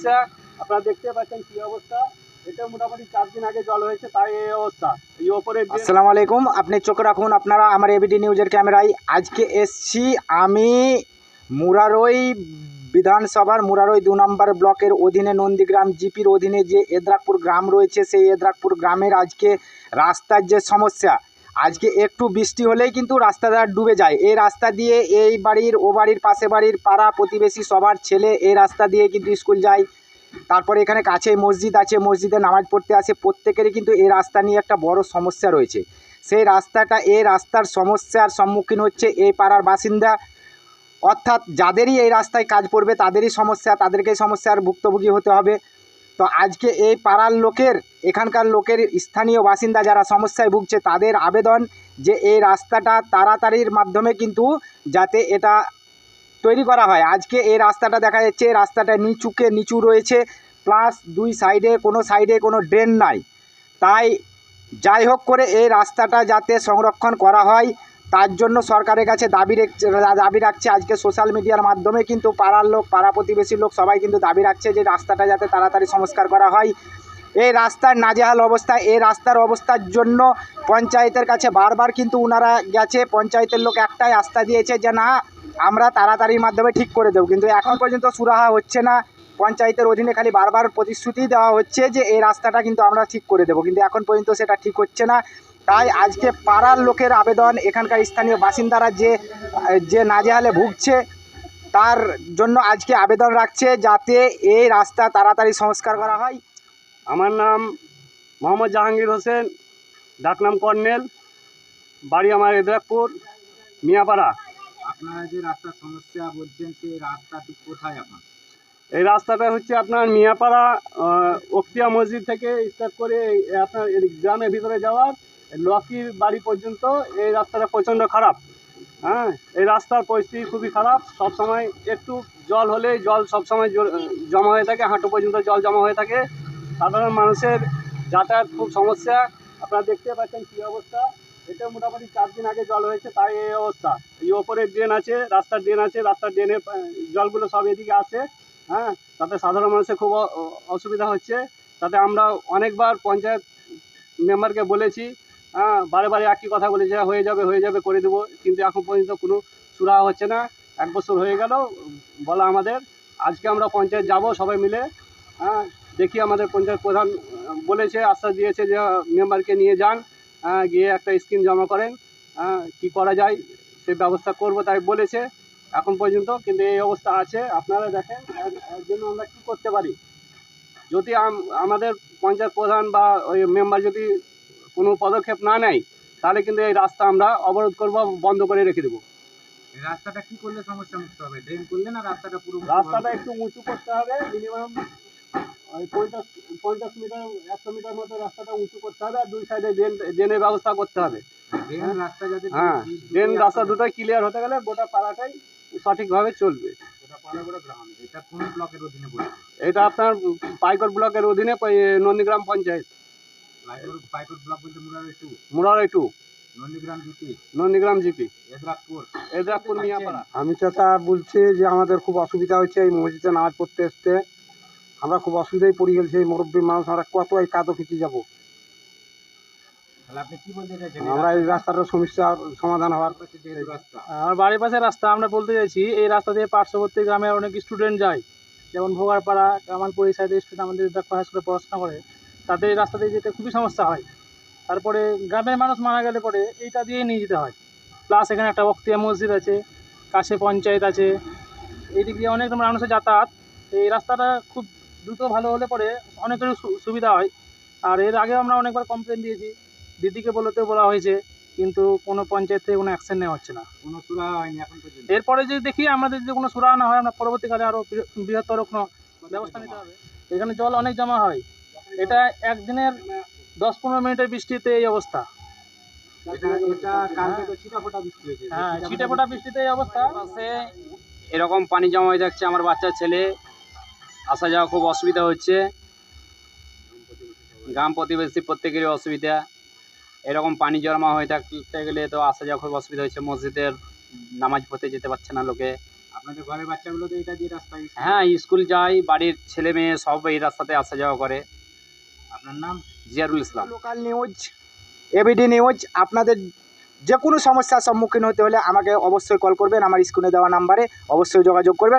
সমস্যা। আপনারা দেখতে পাচ্ছেন কি অবস্থা? এটা মোটামুটি চার দিন আগে জল হয়েছে, তাই এই অবস্থা। এই ওপরে আলাইকুম। আপনি চোখ রাখুন, আপনারা আমার এবিডি নিউজের ক্যামেরায়। আজকে এসছি আমি মুরারই বিধানসভার, মুরারই দু নম্বর ব্লকের অধীনে নন্দীগ্রাম জিপির অধীনে যে এদ্রাকপুর গ্রাম রয়েছে, সেই এদ্রাকপুর গ্রামের আজকে রাস্তার যে সমস্যা আজকে একটু বৃষ্টি হলেই কিন্তু রাস্তাটা ডুবে যায়। এই রাস্তা দিয়ে এই বাড়ির, ও বাড়ির, পাশে বাড়ির, পাড়া প্রতিবেশী সবার ছেলে এই রাস্তা দিয়ে কিন্তু স্কুল যায়। তারপরে এখানে কাছেই মসজিদ আছে, মসজিদে নামাজ পড়তে আসে। প্রত্যেকেরই কিন্তু এই রাস্তা নিয়ে একটা বড় সমস্যা রয়েছে। সেই রাস্তাটা, এই রাস্তার সমস্যার সম্মুখীন হচ্ছে এই পাড়ার বাসিন্দা। অর্থাৎ যাদেরই এই রাস্তায় কাজ পড়বে তাদেরই সমস্যা, তাদেরকেই সমস্যার ভুক্তভোগী হতে হবে। তো আজকে এই পাড়ার লোকের, এখানকার লোকের স্থানীয় বাসিন্দা যারা সমস্যায় ভুগছে, তাদের আবেদন যে এই রাস্তাটা তাড়াতাড়ির মাধ্যমে কিন্তু যাতে এটা তৈরি করা হয়। আজকে এই রাস্তাটা দেখা যাচ্ছে রাস্তাটা নিচুকে নিচু রয়েছে প্লাস দুই সাইডে কোনো সাইডে কোনো ড্রেন নাই। তাই যাই হোক করে এই রাস্তাটা যাতে সংরক্ষণ করা হয় তার জন্য সরকারের কাছে দাবি দাবি রাখছে আজকে সোশ্যাল মিডিয়ার মাধ্যমে, কিন্তু পাড়ার লোক, পাড়া প্রতিবেশী লোক সবাই কিন্তু দাবি রাখছে যে রাস্তাটা যাতে তাড়াতাড়ি সংস্কার করা হয়। এই রাস্তার নাজেহাল অবস্থা, এই রাস্তার অবস্থার জন্য পঞ্চায়েতের কাছে বারবার কিন্তু ওনারা গেছে, পঞ্চায়েতের লোক একটাই আস্থা দিয়েছে যে না, আমরা তাড়াতাড়ির মাধ্যমে ঠিক করে দেবো। কিন্তু এখন পর্যন্ত সুরাহা হচ্ছে না। পঞ্চায়েতের অধীনে খালি বারবার প্রতিশ্রুতি দেওয়া হচ্ছে যে এই রাস্তাটা কিন্তু আমরা ঠিক করে দেবো। কিন্তু এখন পর্যন্ত সেটা ঠিক হচ্ছে না। তাই আজকে পাড়ার লোকের আবেদন এখানকার স্থানীয় বাসিন্দারা যে যে নাজেহালে ভুগছে তার জন্য আজকে আবেদন রাখছে যাতে এই রাস্তা তাড়াতাড়ি সংস্কার করা হয়। আমার নাম মোহাম্মদ জাহাঙ্গীর হোসেন ডাকনাম কর্নেল বাড়ি আমার এদরাকপুর মিয়াপাড়া। আপনারা যে রাস্তার সমস্যা বলছেন সেই রাস্তাটি কোথায় আপনার? এই রাস্তাটা হচ্ছে আপনার মিয়াপাড়া অক্তিয়া মসজিদ থেকে স্টার্ট করে আপনার গ্রামের ভিতরে যাওয়ার লকির বাড়ি পর্যন্ত এই রাস্তাটা প্রচণ্ড খারাপ। হ্যাঁ এই রাস্তার পরিস্থিতি খুবই খারাপ। সব সময় একটু জল হলেই জল সব সময় জমা হয়ে থাকে, হাঁটু পর্যন্ত জল জমা হয়ে থাকে। সাধারণ মানুষের যাতায়াত খুব সমস্যা। আপনারা দেখতে পাচ্ছেন কী অবস্থা? এটা মোটামুটি চার দিন আগে জল হয়েছে, তাই এই অবস্থা। এই ওপরে ড্রেন আছে, রাস্তার ড্রেন আছে, রাস্তার ড্রেনের জলগুলো সব এদিকে আসে হ্যাঁ তাতে সাধারণ মানুষের খুব অসুবিধা হচ্ছে। তাতে আমরা অনেকবার পঞ্চায়েত মেম্বারকে বলেছি হ্যাঁ বারে বারে একই কথা বলেছে "হ্যাঁ, হয়ে যাবে হয়ে যাবে করে দেবো। কিন্তু এখন পর্যন্ত কোনো সুরাহা হচ্ছে না। এক বছর হয়ে গেল বলা আমাদের। আজকে আমরা পঞ্চায়েত যাব সবাই মিলে হ্যাঁ দেখি আমাদের পঞ্চায়েত প্রধান বলেছে আশ্বাস দিয়েছে যে মেম্বারকে নিয়ে যান হ্যাঁ, গিয়ে একটা স্কিম জমা করেন হ্যাঁ কী করা যায় সে ব্যবস্থা করব তাই বলেছে। এখন পর্যন্ত কিন্তু এই অবস্থা আছে। আপনারা দেখেন এর- জন্য আমরা কী করতে পারি? যদি আমাদের পঞ্চায়েত প্রধান বা ওই মেম্বার যদি কোনো পদক্ষেপ না নেয় তাহলে কিন্তু এই রাস্তা আমরা অবরোধ করব বন্ধ করে রেখে দেবো। এই রাস্তাটা কি করলে সমস্যা মুক্ত হবে? ড্রেন করলে না রাস্তাটা পুরো রাস্তাটা একটু উঁচু করতে হবে মিনিমাম ওই পঞ্চাশ পঞ্চাশ মিটার একশো মিটার মতো রাস্তাটা উঁচু করতে হবে আর দুই সাইডে ড্রেন ড্রেনের ব্যবস্থা করতে হবে। ড্রেন রাস্তা যাতে হ্যাঁ ড্রেন রাস্তা দুটোই ক্লিয়ার হতে গেলে গোটা পাড়াটাই সঠিকভাবে চলবে। এটা পালাগড়া গ্রাম এটা কোন ব্লকের অধীনে পড়ছে এটা আপনার পাইকর ব্লকের অধীনে Nandigram panchayat. To Murarai to Nandigram GP? Edrakpur Miyapara. আমি চাচা বলছি যে আমাদের খুব অসুবিধা হচ্ছে এই মসজিদে নামাজ পড়তে আসতে আমরা খুব অসুবিধায় পড়ে গেছি এই মুরব্বী মানুষ আমরা কত এই কাদো খিচি যাব তাহলে আপনি কি বলতে চাইছেন আমরা এই সমস্যার সমাধান হওয়ার আমার বাড়ির পাশে রাস্তা আমরা বলতে চাইছি এই রাস্তা দিয়ে পার্শ্ববর্তী গ্রামের অনেক স্টুডেন্ট যায়। যেমন ভোগারপাড়া কামালপুর এই সাইডের স্টুডেন্ট আমাদের পড়াশোনা করে। তাদের এই রাস্তা দিয়ে যেতে খুবই সমস্যা হয়। তারপরে গ্রামের মানুষ মারা গেলে পরে এইটা দিয়েই নিয়ে যেতে হয়। প্লাস এখানে একটা বক্তিয়া মসজিদ আছে কাছে পঞ্চায়েত আছে। এই দিক দিয়ে অনেক মানুষের যাতায়াত। এই রাস্তাটা খুব দ্রুত ভালো হলে পরে অনেকের সুবিধা হয়। আর এর আগে আমরা অনেকবার কমপ্লেন দিয়েছি। দিদিকে বলতেও বলা হয়েছে কিন্তু কোনো পঞ্চায়েত থেকে কোনো অ্যাকশন নেওয়া হচ্ছে না। কোনো সুরাহা হয়নি এখন পর্যন্ত। এরপরে যদি দেখি আমাদের যদি কোনো সুরাহা না হয় আমরা পরবর্তীকালে আরও বৃহত্তর কোনো ব্যবস্থা নিতে হবে। এখানে জল অনেক জমা হয়। এটা একদিনের দশ পনেরো মিনিটের বৃষ্টিতে এই অবস্থা। হ্যাঁ ছিটে ফোটা বৃষ্টিতে এই অবস্থা। পাশে এরকম পানি জমা হয়ে যাচ্ছে আমার বাচ্চা ছেলে। আসা যাওয়া খুব অসুবিধা হচ্ছে। গ্রাম প্রতিবেশী প্রত্যেকেরই অসুবিধা। এরকম পানি জমা হয়ে থাকতে গেলে তো আসা যাওয়া খুব অসুবিধা হয়েছে। মসজিদের নামাজ পড়তে যেতে পারছে না লোকে। আপনাদের ঘরের বাচ্চাগুলো তো এটা দিয়ে রাস্তায় হ্যাঁ স্কুল যাই বাড়ির ছেলে মেয়ে সব এই রাস্তাতে আসা যাওয়া করে। আপনার নাম? Jiarul Islam. Local news ABD news. আপনাদের যে কোনো সমস্যার সম্মুখীন হতে হলে আমাকে অবশ্যই কল করবেন। আমার স্ক্রিনে দেওয়া নাম্বারে অবশ্যই যোগাযোগ করবেন।